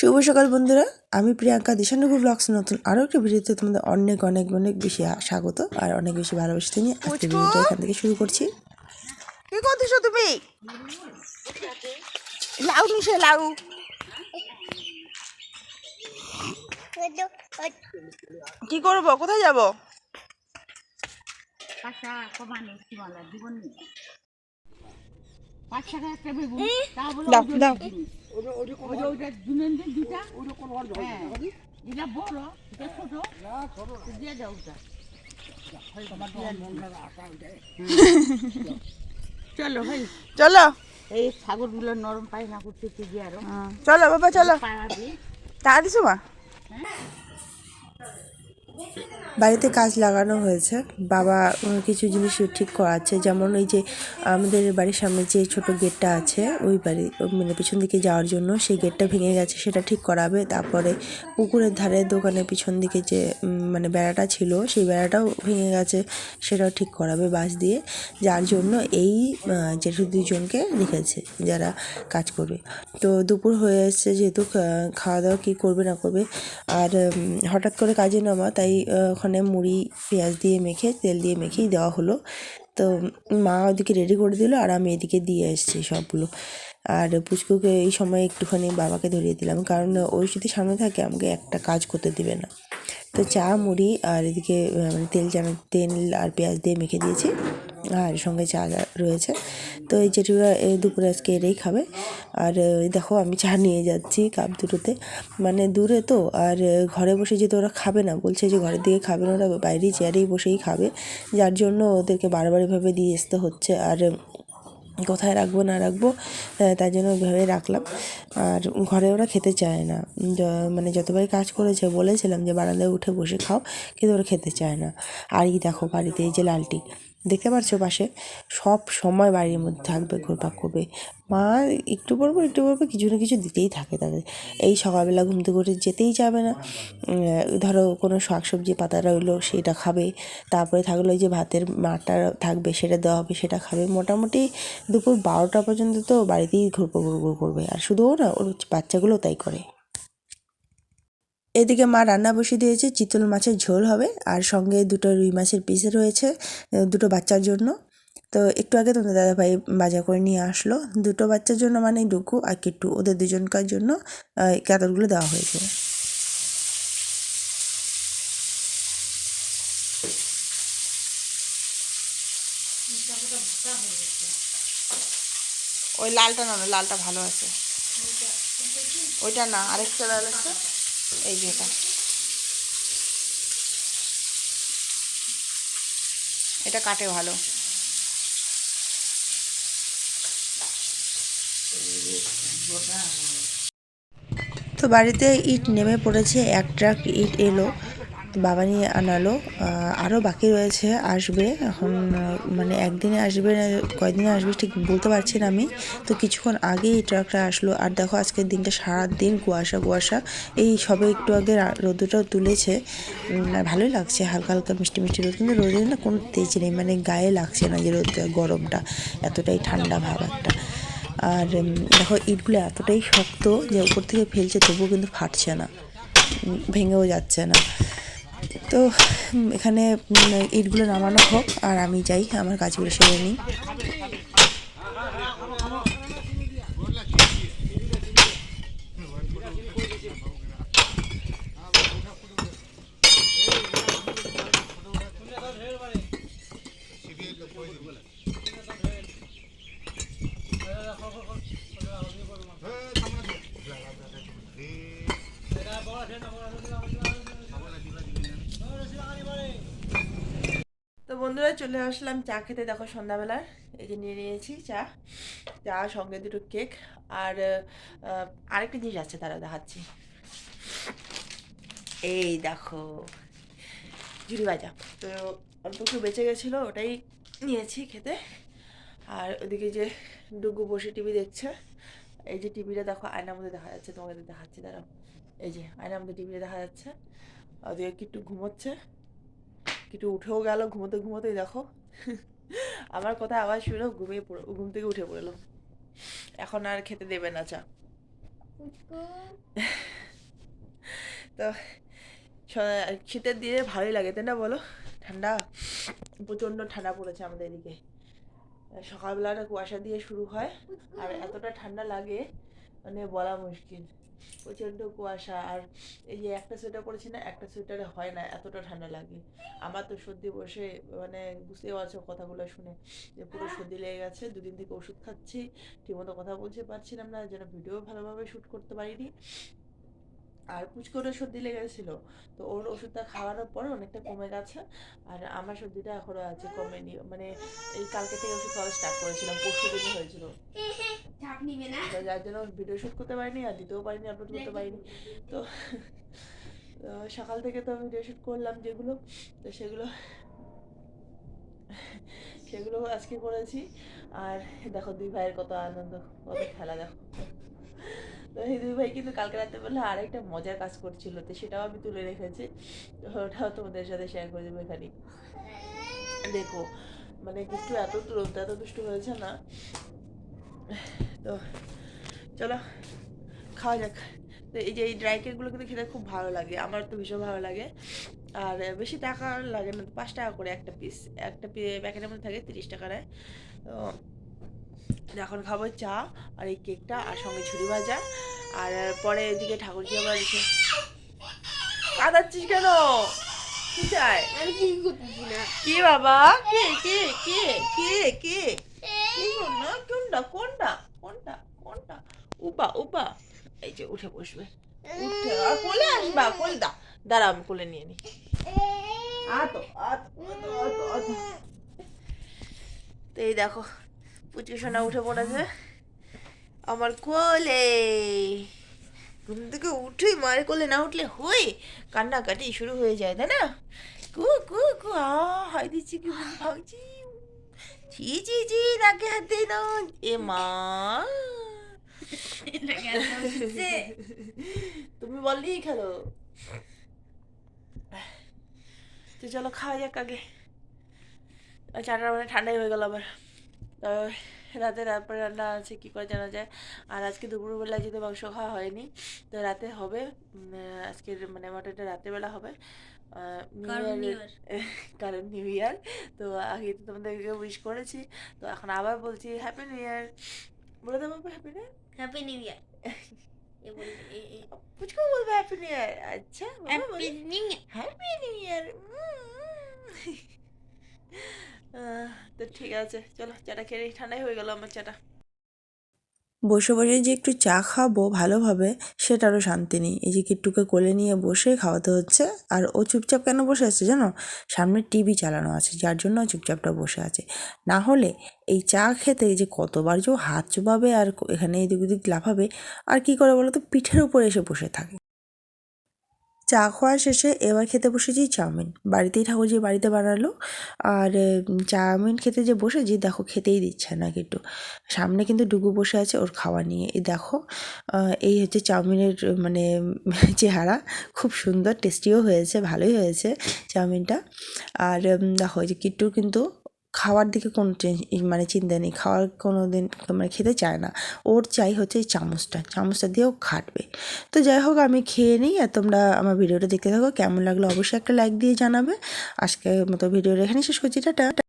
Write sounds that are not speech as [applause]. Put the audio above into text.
শুভ সকাল বন্ধুরা আমি প্রিয়াঙ্কা দিশানুপুর ব্লগস নতুন আরও একটা ভিডিওতে তোমাদের অনেক অনেক অনেক বেশি স্বাগত আর অনেক বেশি ভালোবাসতে নিয়ে আজকে? ভিডিওটা এখান থেকে শুরু করছি। কি করতেছো তুমি? লাউ নিছে লাউ। কি করব? কোথায় যাব? জীবন নেই পাঁচ টাকা একটা বেগুন তা বলে দাও, দাও। হ্যাঁ। চলো ভাই। চলো। এই ছাগলগুলো নরম পায় না করতে আরও। চলো বাবা চলো। পাড়াবি তা দিছো মা? বাড়িতে কাজ লাগানো হয়েছে। বাবা কিছু জিনিস ঠিক করাচ্ছে। যেমন ওই যে আমাদের বাড়ির সামনে যে ছোট গেটটা আছে, ওই বাড়ি মানে পিছন দিকে যাওয়ার জন্য সেই গেটটা ভেঙে গেছে, সেটা ঠিক করাবে। তারপরে পুকুরের ধারে দোকানের পিছন দিকে যে মানে বেড়াটা ছিল, সেই বেড়াটাও ভেঙে গেছে, সেটাও ঠিক করাবে বাঁশ দিয়ে। যার জন্য এই জেঠু দুজনকে রেখেছে যারা কাজ করবে। তো দুপুর হয়ে এসছে যেহেতু খাওয়া দাওয়া কী করবে না করবে, আর হঠাৎ করে কাজে নামা, তাই আহ, ওখানে মুড়ি পেঁয়াজ দিয়ে মেখে তেল দিয়ে মেখেই দেওয়া হলো। তো মা ওদিকে রেডি করে দিল আর আমি এদিকে দিয়ে এসেছি সবগুলো। আর পুচকুকে এই সময় একটুখানি বাবাকে ধরিয়ে দিলাম। কারণ ওই যদি সামনে থাকে আমাকে একটা কাজ করতে দিবে না। তো চা মুড়ি আর এদিকে মানে তেল চানা তেল আর পেঁয়াজ দিয়ে মেখে দিয়েছি। আর সঙ্গে চা রয়েছে। তো এই এই দুপুরে আজকে এটাই খাবে। আর দেখো আমি চা নিয়ে যাচ্ছি কাপ দুটোতে। মানে দূরে তো, আর ঘরে বসে যেহেতু ওরা খাবে না, বলছে যে ঘরের দিকে খাবে না, ওরা বাইরেই চেয়ারেই বসেই খাবে। যার জন্য ওদেরকে বারবার এভাবে দিয়ে আসতে হচ্ছে। আর কোথায় রাখব, না রাখব তাই জন্য ওইভাবে রাখলাম। আর ঘরে ওরা খেতে চায় না। মানে যতবারই কাজ করেছে, বলেছিলাম যে বারান্দায় উঠে বসে খাও, কিন্তু ওরা খেতে চায় না। আর এই দেখো বাড়িতে এই যে লালটি দেখতে পাচ্ছ পাশে? সব সময় বাড়ির মধ্যে থাকবে, ঘুরপাক করবে মা একটু পরবো একটু পরবো কিছু না কিছু দিতেই থাকে তাদের। এই সকালবেলা ঘুম থেকে উঠে যেতেই যাবে না। ধরো কোনো শাক সবজি পাতা রইল, সেটা খাবে। তারপরে থাকল যে ভাতের মাটা থাকবে, সেটা দেওয়া হবে, সেটা খাবে। মোটামুটি দুপুর বারোটা পর্যন্ত তো বাড়িতেই ঘুরপো ঘুরপো করবে। আর শুধু ও না, ওর বাচ্চাগুলো তাই করে। এদিকে মা রান্না বসিয়ে দিয়েছে চিতল মাছের ঝোল হবে আর সঙ্গে দুটো রুই মাছের পিসে রয়েছে দুটো বাচ্চার জন্য। তো একটু আগে তোমাদের দাদাভাই বাজার করে নিয়ে আসলো। দুটো বাচ্চার জন্য মানে ডুকু আর কিট্টু ওদের দুজনকার জন্য আহ, দেওয়া হয়েছে। ওই লালটা না, লালটা ভালো আছে। ওইটা না আরেকটা লাল আছে। এই যেটা এটা কাটে ভালো। তো বাড়িতে ইট নেমে পড়েছে এক ট্রাক ইট এলো। বাবা নিয়ে আনালো। আরও বাকি রয়েছে, আসবে। এখন মানে একদিনে আসবে না, কয়দিনে আসবে ঠিক বলতে পারছি না আমি। তো কিছুক্ষণ আগেই এই ট্রাকটা আসলো। আর দেখো, আজকের দিনটা সারা দিন কুয়াশা কুয়াশা। এই সবে একটু আগে রোদটাও তুলেছে। ভালোই লাগছে, হালকা হালকা মিষ্টি মিষ্টি রোদ। কিন্তু রোদের না কোনো তেজ নেই মানে গায়ে লাগছে না যে রোদ গরমটা। এতটাই ঠান্ডা ভাব একটা। আর দেখো, ইটগুলো এতটাই শক্ত যে উপর থেকে ফেলছে, তবুও কিন্তু ফাটছে না। ভেঙেও যাচ্ছে না। তো এখানে ইটগুলো নামানো হোক আর আমি যাই আমার কাজগুলো সেরে নিই। চলে আসলাম চা খেতে। দেখো সন্ধ্যাবেলার, এই যে নিয়ে নিয়েছি চা। চা, সঙ্গে দুটো কেক। আর আরেকটা জিনিস আছে তারা দেখাচ্ছি। এই দেখো ঝুড়ি ভাজা। তো অল্প একটু বেঁচে গেছিল, ওটাই নিয়েছি খেতে। আর ওদিকে যে ডুগু বসে টিভি দেখছে, এই যে টিভিটা দেখো, আয়নার মধ্যে দেখা যাচ্ছে তোমাকে দেখাচ্ছি, দাঁড়াও। এই যে আয়নার মধ্যে টিভিটা দেখা যাচ্ছে, ওদিকে একটু ঘুমোচ্ছে। কিছু উঠেও গেল, ঘুমোতে ঘুমোতেই দেখো। আমার কথা আওয়াজ শুনে ঘুমিয়ে পড়ো, ঘুম থেকে উঠে পড়ল এখন আর খেতে দেবে না চা। তো শীতের দিনে ভালোই লাগে, তাই না বলো? ঠান্ডা, প্রচণ্ড ঠান্ডা পড়েছে আমাদের এদিকে। সকালবেলাটা কুয়াশা দিয়ে শুরু হয়, আর এতটা ঠান্ডা লাগে মানে বলা মুশকিল। প্রচণ্ড কুয়াশা আর এই যে একটা সোয়েটার পরেছি না, একটা সোয়েটারে হয় না, এতটা ঠান্ডা লাগে। আমার তো সর্দি বসে মানে বুঝতেই পারছ কথাগুলো শুনে। যে পুরো সর্দি লেগে গেছে, দুদিন থেকে ওষুধ খাচ্ছি, ঠিকমতো কথা বলতে পারছিলাম না, যেন ভিডিও ভালোভাবে শ্যুট করতে পারিনি। আর পুচকোরও সর্দি লেগেছিলো তো ওর ওষুধটা খাওয়ানোর পরে অনেকটা কমে গেছে। আর আমার সর্দিটা এখনও আছে কমেনি। মানে এই কালকে থেকে ওষুধ খাওয়া স্টার্ট করেছিলাম পরশু দিন হয়েছিল। যার জন্য ভিডিও শ্যুট করতে পারিনি আর দিতেও পারিনি আপলোড করতে পারিনি। তো সকাল থেকে তো আমি ভিডিও শ্যুট করলাম যেগুলো তো সেগুলো সেগুলো আজকে করেছি। আর দেখো দুই ভাইয়ের কত আনন্দ কত খেলা দেখো। তো এই দুই ভাই কিন্তু কালকে রাত্রেবেলা আরেকটা মজার কাজ করছিল। তো সেটাও আমি তুলে রেখেছি। ওটাও তোমাদের সাথে শেয়ার করে দেবো এখানে। দেখো মানে কিছু এত তুরন্ত, এত দুষ্টু হয়েছে না। তো চলো, খাওয়া যাক। তো এই যে এই ড্রাই কেকগুলো কিন্তু খেতে খুব ভালো লাগে, আমার তো ভীষণ ভালো লাগে। আর বেশি টাকা লাগে না, পাঁচ টাকা করে একটা পিস একটা প্যাকেটের মধ্যে থাকে তিরিশ টাকা নেয়। তো এখন খাব চা আর এই কেকটা আর সঙ্গে ঝুড়ি ভাজা। আর পরে এদিকে ঠাকুরজি আবার এসে কাঁদাচ্ছিস কেন? কি চাই? আমি কি করতেছি না? কি বাবা? কে কে কে কে কে? না কোনটা কোনটা কোনটা কোনটা? উপা উপা। এই যে উঠে বসবে। উঠে আর কোলে আসবা কোলে দা দাঁড়া আমি কোলে নিয়ে নি। আতো আতো আতো আতো এই দেখো পুচকে সোনা উঠে পড়েছে আমার কোলে ঘুম থেকে উঠেই মায়ের কোলে না উঠলে হই কান্নাকাটি শুরু হয়ে যায় তাই না কু কু কু আ হাই দিচ্ছি কি ভাঙছি ছি ছি ছি নাকে হাত দিই না এ মা তুমি বললেই খেলো তো চলো খাওয়া যাক আগে চাটা মানে ঠান্ডাই হয়ে গেল আবার রাতে তারপরে রান্না আছে কী করে জানা যায়? আর আজকে দুপুরবেলা যেহেতু মাংস খাওয়া হয়নি তো রাতে হবে আজকের মানে মাটনটা রাতেরবেলা হবে। কারণ নিউ ইয়ার [laughs] তো আগে তো তোমাদেরকে উইশ করেছি তো এখন আবার বলছি হ্যাপি নিউ ইয়ার বলে দেবো happy new happy new year পুচকো বলবে হ্যাপি নিউ ইয়ার আচ্ছা happy new year happy new year তো ঠিক আছে, চলো, চাটা খেয়ে। ঠান্ডাই হয়ে গেল আমার চাটা। বসে বসে যে একটু চা খাব ভালোভাবে, সেটারও শান্তি নেই। এই যে কিট্টুকে কোলে নিয়ে বসে খাওয়াতে হচ্ছে, আর ও চুপচাপ কেন বসে আছে জানো? সামনে টিভি চালানো আছে, যার জন্য চুপচাপটা বসে আছে। না হলে এই চা খেতে যে কতবার যে হাত চুবাবে আর এখানে এদিক ওদিক লাফাবে, আর কি করে বলো তো পিঠের উপরে এসে বসে থাকে। চা খাওয়া শেষে এবার খেতে বসেছি চাউমিন। বাড়িতেই ঠাকুরজি বাড়িতে বানালো, আর চাউমিন খেতে যে বসেছি, দেখো খেতেই দিচ্ছে না কিন্তু। সামনে কিন্তু ডুগু বসে আছে ওর খাওয়া নিয়ে। এই দেখো এই হচ্ছে চাউমিনের মানে চেহারা। খুব সুন্দর, টেস্টিও হয়েছে, ভালোই হয়েছে চাউমিনটা। আর দেখো যে কিট্টুর কিন্তু খাওয়ার দিকে কোনো মানে চিন্তা নেই, খাওয়ার কোনো দিন মানে খেতে চায় না। ওর চাই হচ্ছে এই চামচটা চামচটা দিয়েও খাটবে। তো যাই হোক, আমি খেয়ে নিই আর তোমরা আমার ভিডিওটা দেখতে থাকো। কেমন লাগল অবশ্যই একটা লাইক দিয়ে জানাবে। আজকে মতো ভিডিওটা এখানে শেষ করছি, টাটা।